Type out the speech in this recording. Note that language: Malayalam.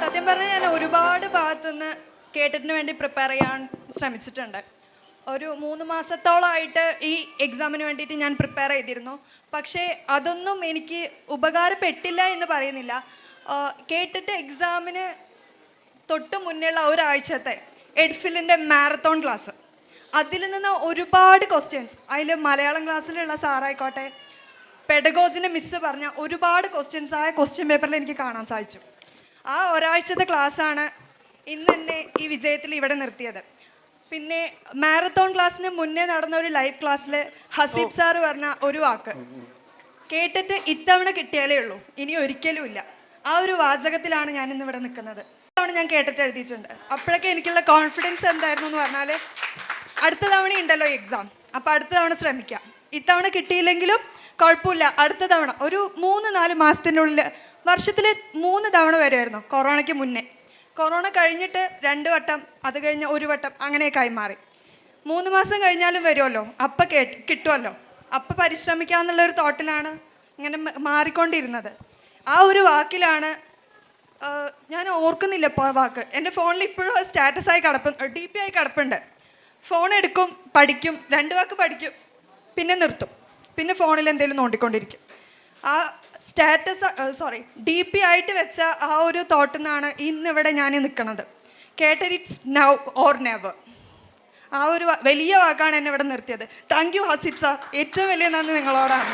സത്യം പറഞ്ഞാൽ ഞാൻ ഒരുപാട് ഭാഗത്തുനിന്ന് കേട്ടിട്ടിന് വേണ്ടി പ്രിപ്പയർ ചെയ്യാൻ ശ്രമിച്ചിട്ടുണ്ട്. ഒരു മൂന്ന് മാസത്തോളമായിട്ട് ഈ എക്സാമിന് വേണ്ടിയിട്ട് ഞാൻ പ്രിപ്പയർ ചെയ്തിരുന്നു. പക്ഷേ അതൊന്നും എനിക്ക് ഉപകാരപ്പെട്ടില്ല എന്ന് പറയുന്നില്ല. ആ, കേട്ടിട്ട് എക്സാമിന് തൊട്ട് മുന്നേയുള്ള ഒരാഴ്ചത്തെ എഡ്ഫിലിന്റെ മാരത്തോൺ ക്ലാസ് അതിൽ നിന്ന് ഒരുപാട് ക്വസ്റ്റ്യൻസ് അതിൽ മലയാളം ക്ലാസ്സിലുള്ള സാറായിക്കോട്ടെ പെഡഗോജിന്റെ മിസ്സ് പറഞ്ഞ ഒരുപാട് ക്വസ്റ്റ്യൻസ് ആയ ക്വസ്റ്റ്യൻ പേപ്പറിൽ എനിക്ക് കാണാൻ സാധിച്ചു. ആ ഒരാഴ്ചത്തെ ക്ലാസ്സാണ് ഇന്ന് എന്നെ ഈ വിജയത്തിൽ ഇവിടെ നിർത്തിയത്. പിന്നെ മാരത്തോൺ ക്ലാസ്സിന് മുന്നേ നടന്ന ഒരു ലൈവ് ക്ലാസ്സിൽ ഹസീബ് സാറ് പറഞ്ഞ ഒരു വാക്ക്. കേട്ടിട്ട് ഇത്തവണ കിട്ടിയാലേ ഉള്ളൂ. ഇനി ഒരിക്കലും ഇല്ല. ആ ഒരു വാചകത്തിലാണ് ഞാൻ ഇന്ന് ഇവിടെ നിൽക്കുന്നത്. തവണ ഞാൻ കേട്ടിട്ട് എഴുതിയിട്ടുണ്ട്. അപ്പോഴൊക്കെ എനിക്കുള്ള കോൺഫിഡൻസ് എന്തായിരുന്നു എന്ന് പറഞ്ഞാൽ അടുത്ത തവണ ഉണ്ടല്ലോ എക്സാം അപ്പോൾ അടുത്ത തവണ ശ്രമിക്കാം. ഇത്തവണ കിട്ടിയില്ലെങ്കിലും കുഴപ്പമില്ല. അടുത്ത തവണ. ഒരു മൂന്ന് നാല് മാസത്തിനുള്ളിൽ വർഷത്തിൽ മൂന്ന് തവണ വരുമായിരുന്നു കൊറോണയ്ക്ക് മുന്നേ. കൊറോണ കഴിഞ്ഞിട്ട് രണ്ട് വട്ടം അത് കഴിഞ്ഞ് ഒരു വട്ടം അങ്ങനെയൊക്കെ ആയി മാറി. മൂന്ന് മാസം കഴിഞ്ഞാലും വരുമല്ലോ അപ്പം കേ കിട്ടുമല്ലോ അപ്പം പരിശ്രമിക്കാന്നുള്ള ഒരു തോട്ടിലാണ് ഇങ്ങനെ മാറിക്കൊണ്ടിരുന്നത്. ആ ഒരു വാക്കിലാണ് ഞാൻ ഓർക്കുന്നില്ല ഇപ്പോൾ ആ വാക്ക്. എന്റെ ഫോണിൽ ഇപ്പോഴും സ്റ്റാറ്റസ് ആയി കിടപ്പ് ഡി പി ആയി കിടപ്പുണ്ട്. ഫോൺ എടുക്കും പഠിക്കും രണ്ട് വാക്ക് പഠിക്കും പിന്നെ നിർത്തും. പിന്നെ ഫോണിൽ എന്തെങ്കിലും നോണ്ടിക്കൊണ്ടിരിക്കും. ആ സ്റ്റാറ്റസ് സോറി ഡി പി ആയിട്ട് വെച്ച ആ ഒരു തോട്ടിൽ നിന്നാണ് ഇന്നിവിടെ ഞാൻ നിൽക്കുന്നത് കേട്ടർ ഇറ്റ്സ് നൗ ഓർ നെവർ ആ ഒരു വലിയ വാക്കാണ് എന്നെ ഇവിടെ നിർത്തിയത്. താങ്ക് യു ഹസിബ് സാർ ഏറ്റവും വലിയ നന്ദി നിങ്ങളോടാണ്.